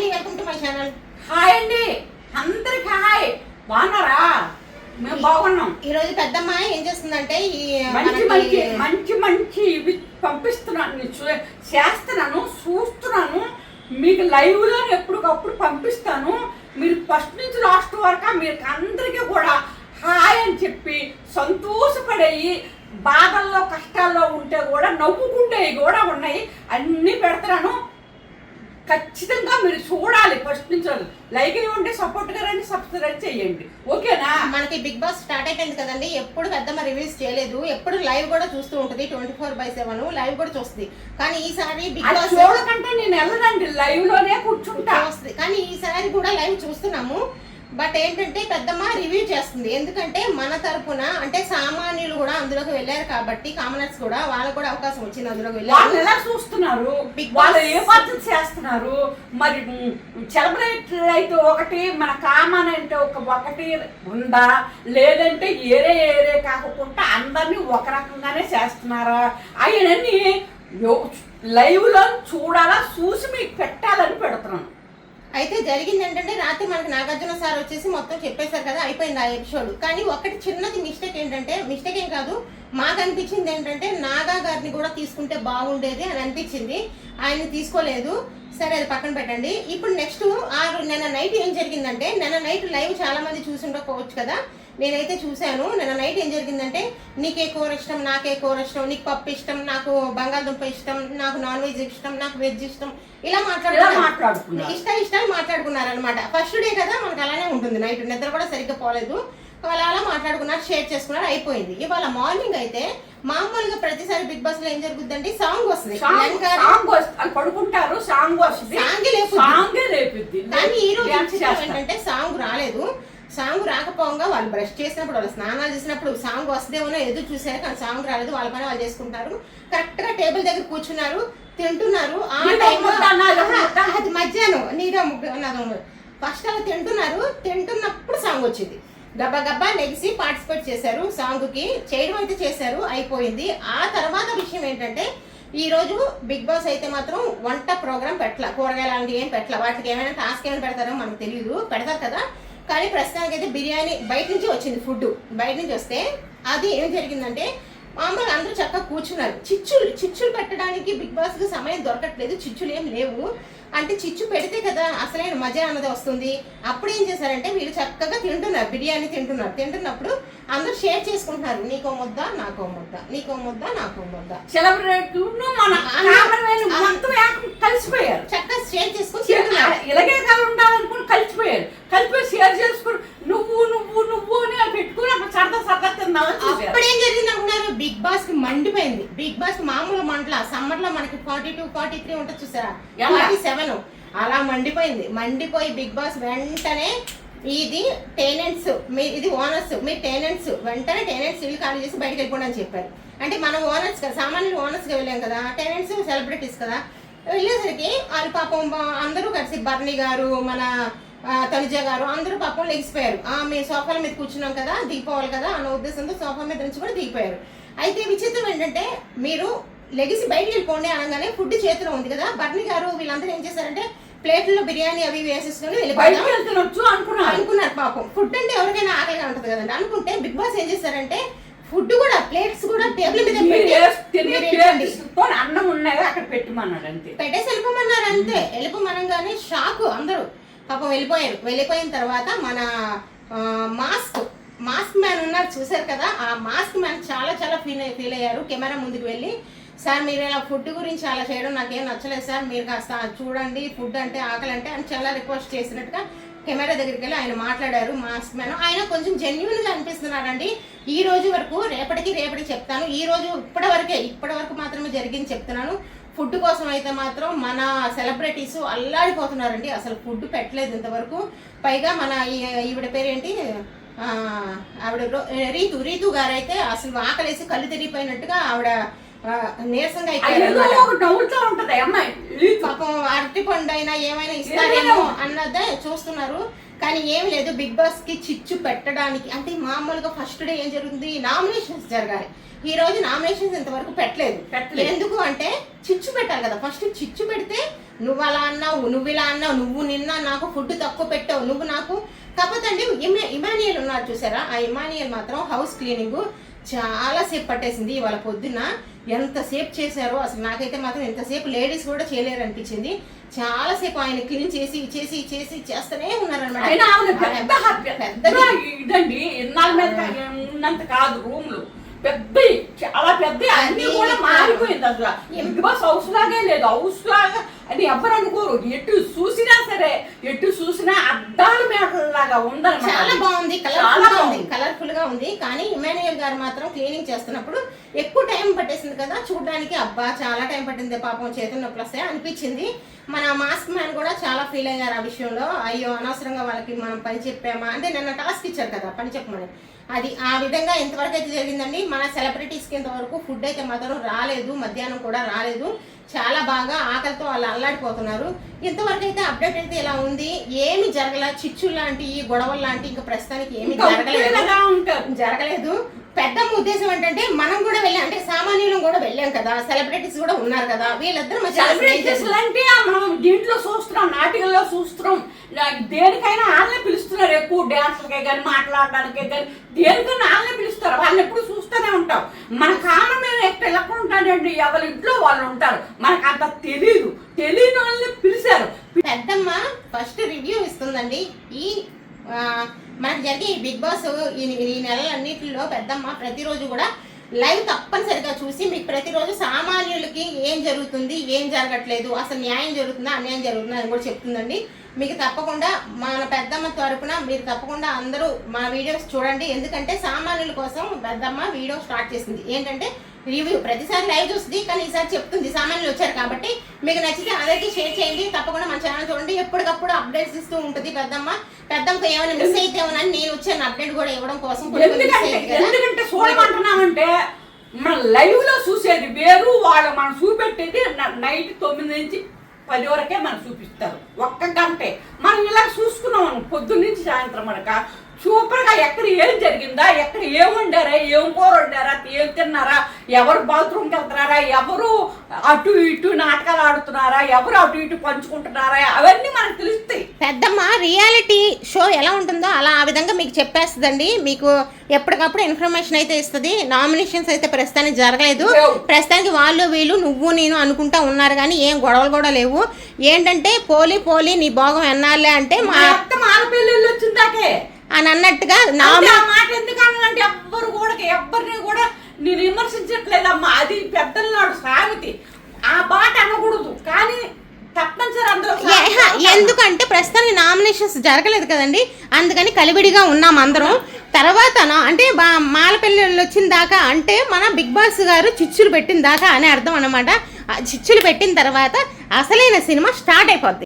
అండి welcome to my channel. Hi అండి. అందరికి హాయ్. బాగున్నారా? మేము బాగున్నాం. ఈ రోజు పెద్దమ్మ ఏం చేస్తుందంటే ఈ మంచి మంచి మంచి మంచి ఇవి పంపిస్తున్నాను చేస్తున్నాను చూస్తున్నాను. మీకు లైవ్లో ఎప్పటికప్పుడు పంపిస్తాను. మీరు ఫస్ట్ నుంచి లాస్ట్ వరకు మీరు అందరికీ కూడా హాయ్ అని చెప్పి సంతోషపడేవి బాధల్లో కష్టాల్లో ఉంటే కూడా నవ్వుకుంటేవి కూడా ఉన్నాయి. అన్నీ పెడతాను ఖచ్చితంగా మీరు చూడాలి ఫస్ట్ నుంచి లైక్ ఇవ్వండి సపోర్ట్గా రండి సబ్స్క్రైబ్ చేయండి. ఓకేనా? మనకి బిగ్ బాస్ స్టార్ట్ అయిపోయింది కదండి. ఎప్పుడు పెద్దమ్మ రివ్యూస్ చేయలేదు. ఎప్పుడు లైవ్ కూడా చూస్తూ ఉంటుంది. Twenty four by seven live కూడా చూస్తుంది. కానీ ఈసారి బిగ్ బాస్ చూడకంటే నేను వెళ్ళదండి లైవ్లోనే కూర్చుంటా. చూస్తుంది. కానీ ఈసారి కూడా లైవ్ చూస్తున్నాము. బట్ ఏంటంటే పెద్దమ్మ రివ్యూ చేస్తుంది. ఎందుకంటే మన తరపున అంటే సామాన్యులు కూడా అందులోకి వెళ్ళారు కాబట్టి కామనర్స్ కూడా వాళ్ళకు కూడా అవకాశం వచ్చింది అందులోకి వాళ్ళు వెళ్ళారు ఎలా చూస్తున్నారు? వాళ్ళు. ఏ పద్ధతి చేస్తున్నారు? మరి సెలబ్రేట్ అయితే ఒకటి మన కామన్ అంటే ఒక ఒకటి ఉందా? లేదంటే ఏరే ఏరే కాకుండా అందరినీ ఒక రకంగానే చేస్తున్నారా? అవన్నీ లైవ్లో చూడాలా చూసి మీకు పెట్టాలని పెడుతున్నాను. అయితే జరిగింది ఏంటంటే రాత్రి మనకి నాగార్జున సార్ వచ్చేసి మొత్తం చెప్పేశారు కదా అయిపోయింది ఆ ఎపిసోడ్ కానీ ఒకటి చిన్నది మిస్టేక్ ఏంటంటే మిస్టేక్ ఏం కాదు మాకు అనిపించింది ఏంటంటే నాగా గారిని కూడా తీసుకుంటే బాగుండేది అని అనిపించింది. ఆయన్ని తీసుకోలేదు. సరే అది పక్కన పెట్టండి. ఇప్పుడు నెక్స్ట్ ఆ నిన్న నైట్ ఏం జరిగిందంటే నిన్న నైట్ లైవ్ చాలా మంది చూసి ఉండకపోవచ్చు కదా. నేనైతే చూశాను. నిన్న నైట్ ఏం జరిగిందంటే నీకే కూర ఇష్టం నాకే కూర ఇష్టం నీకు పప్పు ఇష్టం నాకు బంగాళదుంప ఇష్టం నాకు నాన్ వెజ్ ఇష్టం నాకు వెజ్ ఇష్టం ఇలా మాట్లాడుకున్నారు. ఇష్ట ఇష్టాలు మాట్లాడుకున్నారు అనమాట ఫస్ట్ డే కదా మనకు అలానే ఉంటుంది. నైట్ నిద్ర కూడా సరిగ్గా పోలేదు. వాళ్ళు అలా మాట్లాడుకున్నారు షేర్ చేసుకున్నారు అయిపోయింది. ఇవాళ మార్నింగ్ అయితే మామూలుగా ప్రతిసారి బిగ్ బాస్లో ఏం జరుగుతుందంటే సాంగ్ వస్తుంది. పడుకుంటారు సాంగ్ వస్తుంది. సాంగ్ కానీ ఈ రోజు. ఏంటంటే సాంగ్ రాలేదు. సాంగ్ రాకపోగా వాళ్ళు బ్రష్ చేసినప్పుడు వాళ్ళు స్నానాలు చేసినప్పుడు సాంగ్ వస్తేమో ఎదురు చూసారు కానీ సాంగ్ రాలేదు. వాళ్ళ పని వాళ్ళు చేసుకుంటారు. కరెక్ట్గా టేబుల్ దగ్గర కూర్చున్నారు తింటున్నారు. ఆ టైంలో. అది మధ్యాహ్నం. ఫస్ట్ అలా తింటున్నారు. తింటున్నప్పుడు సాంగ్ వచ్చింది. గబ్బా గబ్బా లెగిసి పార్టిసిపేట్ చేశారు. సాంగ్కి చేయడం అయితే చేశారు. అయిపోయింది. ఆ తర్వాత విషయం ఏంటంటే ఈ రోజు బిగ్ బాస్ అయితే మాత్రం వంట ప్రోగ్రామ్ పెట్టల. కూరగాయలు అలాంటివి ఏం పెట్టల. వాటికి ఏమైనా టాస్క్ ఏమైనా పెడతారో మనకు తెలియదు పెడతారు కదా? కానీ ప్రస్తుతానికి అయితే బిర్యానీ బయట నుంచి వచ్చింది ఫుడ్ బయట నుంచి వస్తే అది ఏం జరిగిందంటే మామూలుగా అందరూ చక్కగా కూర్చున్నారు. చిచ్చులు చిచ్చులు పెట్టడానికి బిగ్ బాస్కి సమయం దొరకట్లేదు. చిచ్చులు ఏం లేవు. అంటే చిచ్చు పెడితే కదా అసలైన మజా అన్నది వస్తుంది. అప్పుడు ఏం చేశారంటే వీళ్ళు చక్కగా తింటున్నారు బిర్యానీ తింటున్నారు. తింటున్నప్పుడు అందరూ షేర్ చేసుకుంటున్నారు. నీకో ముద్ద నాకో ముద్ద నీకో ముద్ద నాకో ముద్ద. సెలబ్రేట్ కలిసిపోయారు. చక్కగా షేర్ చేసుకుని ఇలాగే కాదు ఉండాలనుకుని కలిసిపోయారు. కలిసిపోయి షేర్ చేసుకుని నువ్వు నువ్వు నువ్వు అని పెట్టుకుని అప్పుడు సరదా సరదా చూశారు అప్పుడు ఏం జరిగింది బిగ్ బాస్కి మండిపోయింది. బిగ్ బాస్ మామూలు మంటల సమ్మర్లో మనకి ఫార్టీ టూ ఫార్టీ త్రీ ఉంటుంది చూసారా? Forty seven. అలా మండిపోయింది. మండిపోయి బిగ్ బాస్ వెంటనే ఇది టెనెంట్స్ మీ ఇది ఓనర్స్ మీ టెనెంట్స్ వెంటనే టెనెంట్స్ ఇల్లు ఖాళీ చేసి బయటకు వెళ్ళిపోండి అని చెప్పారు. అంటే మనం ఓనర్స్ కదా సామాన్యులు ఓనర్స్గా వెళ్ళాం కదా టెనెంట్స్ సెలబ్రిటీస్ కదా వెళ్ళేసరికి వాళ్ళు పాపం అందరూ కలిసి బర్నీ గారు మన తనుజ గారు అందరూ పాపం లెగిసిపోయారు. ఆ మేము సోఫాల మీద కూర్చున్నాం కదా దిగిపోవాలి కదా అన్న ఉద్దేశంతో సోఫా మీద నుంచి కూడా దిగిపోయారు. అయితే విచిత్రం ఏంటంటే మీరు లెగిసి బయటికి వెళ్ళిపోండి అనగానే ఫుడ్ చేతిలో ఉంది కదా బర్నీ గారు వీళ్ళందరూ ఏం చేశారంటే ప్లేట్లో బిర్యానీ అవి వేసేసుకొని వెళ్తున్నచ్చు అనుకున్నారు. అనుకున్నారు పాపం. ఫుడ్ అంటే ఎవరికైనా ఆకలిగా ఉంటుంది కదండి. అనుకుంటే బిగ్ బాస్ ఏం చేశారంటే ఫుడ్ కూడా ప్లేట్స్ కూడా టేబుల్ మీద అన్నం అక్కడ పెట్టమన్నాడు అంతే. పెట్టేసి వెళ్ళిపోమన్నారు అంతే. వెళ్ళిపోమనగానే షాక్ అందరూ. పాపం వెళ్ళిపోయారు. వెళ్ళిపోయిన తర్వాత మన మాస్క్ మాస్క్ మ్యాన్ ఉన్నారు చూశారు కదా? ఆ మాస్క్ మ్యాన్ చాలా చాలా ఫీల్ ఫీల్ అయ్యారు. కెమెరా ముందుకు వెళ్ళి సార్ మీరు ఇలా ఫుడ్ గురించి అలా చేయడం నాకేం నచ్చలేదు సార్. మీరు కాస్త చూడండి ఫుడ్ అంటే ఆకలి అంటే అని చాలా రిక్వెస్ట్ చేసినట్టుగా కెమెరా దగ్గరికి వెళ్ళి ఆయన మాట్లాడారు మాస్క్ మ్యాన్. ఆయన కొంచెం జెన్యున్గా అనిపిస్తున్నారండి. ఈ రోజు వరకు రేపటికి రేపటికి చెప్తాను. ఈ రోజు ఇప్పటి వరకే ఇప్పటి వరకు మాత్రమే జరిగింది చెప్తున్నాను. ఫుడ్ కోసం అయితే మాత్రం మన సెలబ్రిటీస్ అల్లాడిపోతున్నారండి. అసలు ఫుడ్ పెట్టలేదు ఇంతవరకు. పైగా మన ఈవిడ పేరేంటి? ఆవిడ రీతు రీతు గారు అయితే అసలు ఆకలేసి కళ్ళు తిరిగిపోయినట్టుగా ఆవిడ నీరసంగా పాపం అరటి పండు అయినా ఏమైనా ఇస్తారేమో అన్నదే చూస్తున్నారు. కానీ ఏం లేదు బిగ్ బాస్కి చిచ్చు పెట్టడానికి అంటే మామూలుగా ఫస్ట్ డే ఏం జరుగుతుంది? నామినేషన్స్ జరగాలి. ఈ రోజు నామినేషన్స్ ఇంతవరకు పెట్టలేదు. పెట్టలేదు. ఎందుకు అంటే చిచ్చు పెట్టాలి కదా. ఫస్ట్ చిచ్చు పెడితే నువ్వు అలా అన్నావు నువ్వు ఇలా అన్నావు నువ్వు నిన్న నాకు ఫుడ్ తక్కువ పెట్టావు నువ్వు నాకు కాకపోతే అండి ఇమా- ఇమానియల్ ఉన్నారు చూసారా? ఆ ఇమానియల్ మాత్రం హౌస్ క్లీనింగ్ చాలా సేపు పట్టేసింది ఇవాళ పొద్దున్న. ఎంతసేపు చేశారో అసలు నాకైతే మాత్రం ఎంతసేపు లేడీస్ కూడా చేయలేరు అనిపించింది. చాలా సేపు ఆయన క్లీన్ చేసి చేసి చేసి చేస్తూనే పెద్ద ఇదండి మీద ఉన్నంత కాదు రూమ్లు. పెద్ద చాలా పెద్ద అన్ని కూడా. మారిపోయింది అసలు. బిగ్ బాస్ హౌస్ లాగే లేదు హౌస్ లాగా అని ఎవరు అనుకోరు. ఎటు చూసినా సరే ఎటు చూసినా అద్దాల మేటలాగా ఉందన్నమాట చాలా బాగుంది. చాలా కలర్ఫుల్గా ఉంది బాగుంది. కలర్ఫుల్గా ఉంది. కానీ ఇమాన్యుయల్ గారు మాత్రం క్లీనింగ్ చేస్తున్నప్పుడు ఎక్కువ టైం పట్టేసింది కదా. చూడడానికి అబ్బా చాలా టైం పట్టింది పాపం చేతులు నొప్పులు వస్తాయి అనిపించింది. మన మాస్క్ మ్యాన్ కూడా చాలా ఫీల్ అయ్యారు ఆ విషయంలో. అయ్యో అనవసరంగా వాళ్ళకి మనం పని చెప్పామా? అంటే నిన్న టాస్క్ ఇచ్చారు కదా పని చెప్పమని. అది ఆ విధంగా ఎంతవరకు అయితే జరిగిందండి మన సెలబ్రిటీస్కి ఇంతవరకు ఫుడ్ అయితే మాత్రం రాలేదు మధ్యాహ్నం కూడా రాలేదు. చాలా బాగా ఆకలితో వాళ్ళు అల్లాడిపోతున్నారు. ఇంతవరకు అయితే అప్డేట్ అయితే ఇలా ఉంది. ఏమి జరగల చిచ్చు లాంటి గొడవలు లాంటి ఇంకా ప్రస్తుతానికి ఏమి జరగలేదు. జరగలేదు. పెద్ద ఉద్దేశం ఏంటంటే మనం కూడా వెళ్ళాం అంటే సామాన్యులం కూడా వెళ్ళాం కదా సెలబ్రిటీస్ కూడా ఉన్నారు కదా వీళ్ళిద్దరు సెలబ్రిటీస్ అంటే మనం దీంట్లో చూస్తున్నాం నాటికల్లో చూస్తున్నాం. దేనికైనా వాళ్ళనే పిలుస్తున్నారు ఎక్కువ డాన్స్లకే కానీ మాట్లాడడానికే కానీ దేనికైనా వాళ్ళనే పిలుస్తారు వాళ్ళని ఎప్పుడు చూస్తూనే ఉంటాం. మన కామన్ మీద ఎక్కడ ఉంటాడండి? ఎవరి ఇంట్లో వాళ్ళు ఉంటారు. మనకు అంత తెలియదు తెలియని వాళ్ళని పిలిచారు. పెద్దమ్మ ఫస్ట్ రివ్యూ ఇస్తుందండి. ఈ మనకు జరిగే ఈ బిగ్ బాస్ ఈ ఈ నెలలన్నిటిలో పెద్దమ్మ ప్రతిరోజు కూడా లైవ్ తప్పనిసరిగా చూసి మీకు ప్రతిరోజు సామాన్యులకి ఏం జరుగుతుంది ఏం జరగట్లేదు అసలు న్యాయం జరుగుతుందా అన్యాయం జరుగుతుందా అని కూడా చెప్తుందండి. మీకు తప్పకుండా మన పెద్దమ్మ తరపున మీరు తప్పకుండా అందరూ మా వీడియోస్ చూడండి. ఎందుకంటే సామాన్యుల కోసం పెద్దమ్మ వీడియో స్టార్ట్ చేసింది. ఏంటంటే రివ్యూ ప్రతిసారి లైవ్ చూస్తుంది కానీ ఈసారి చెప్తుంది. సామాన్యులు వచ్చారు కాబట్టి మీకు నచ్చితే అందరికీ షేర్ చేయండి. తప్పకుండా మన ఛానల్ చూడండి. ఎప్పటికప్పుడు అప్డేట్స్ ఇస్తూ ఉంటుంది పెద్దమ్మ. పెద్దమ్మకి ఏమైనా మిస్ అయితే ఏమోనని నేను వచ్చాను అప్డేట్ కూడా ఇవ్వడం కోసం ఎందుకంటే చూడమంటున్నామంటే మన లైవ్లో చూసేది వేరు వాళ్ళు మనం చూపెట్టేది నైట్ తొమ్మిది నుంచి పది వరకే మనకు చూపిస్తారు. ఒక్క గంటే. మనం ఇలా చూసుకున్నాం పొద్దున్న నుంచి సాయంత్రం వరక సూపర్గా ఎక్కడ ఏం జరిగిందా? ఎక్కడ ఏం వండారా? ఏం కూర వండారా? ఏం తిన్నారా? ఎవరు బాత్రూమ్కి వెళ్తున్నారా? ఎవరు అటు ఇటు నాటకాలు ఆడుతున్నారా? ఎవరు అటు ఇటు పంచుకుంటున్నారా? అవన్నీ మనకు తెలుస్తాయి. పెద్దమ్మ రియాలిటీ షో ఎలా ఉంటుందో అలా ఆ విధంగా మీకు చెప్పేస్తుందండి. మీకు ఎప్పటికప్పుడు ఇన్ఫర్మేషన్ అయితే ఇస్తుంది. నామినేషన్స్ అయితే ప్రస్తుతానికి జరగలేదు. ప్రస్తుతానికి వాళ్ళు వీళ్ళు నువ్వు నేను అనుకుంటా ఉన్నారు కానీ ఏం గొడవలు కూడా లేవు. ఏంటంటే పోలి పోలి నీ భోగం ఎన్నాళ్ళే అంటే మా మా అత్త మాల పెళ్ళిళ్ళు వచ్చిందాకే. అని అన్నట్టుగా ఆ మాట ఎందుకు అన్నానంటే ఎవ్వరు కూడా ఎవరిని కూడా నేను విమర్శించట్లేదమ్మా. అది పెద్దల నాడు సామెతి. ఆ మాట అనకూడదు. కానీ ఎందుకంటే ప్రస్తుతానికి నామినేషన్స్ జరగలేదు కదండి. అందుకని కలివిడిగా ఉన్నాం అందరం. తర్వాత నా- అంటే బా- మాలపల్లి వచ్చిన దాకా అంటే మన బిగ్ బాస్ గారు చిచ్చులు పెట్టిన దాకా అని అర్థం అన్నమాట. ఆ చిచ్చులు పెట్టిన తర్వాత అసలైన సినిమా స్టార్ట్ అయిపోద్ది.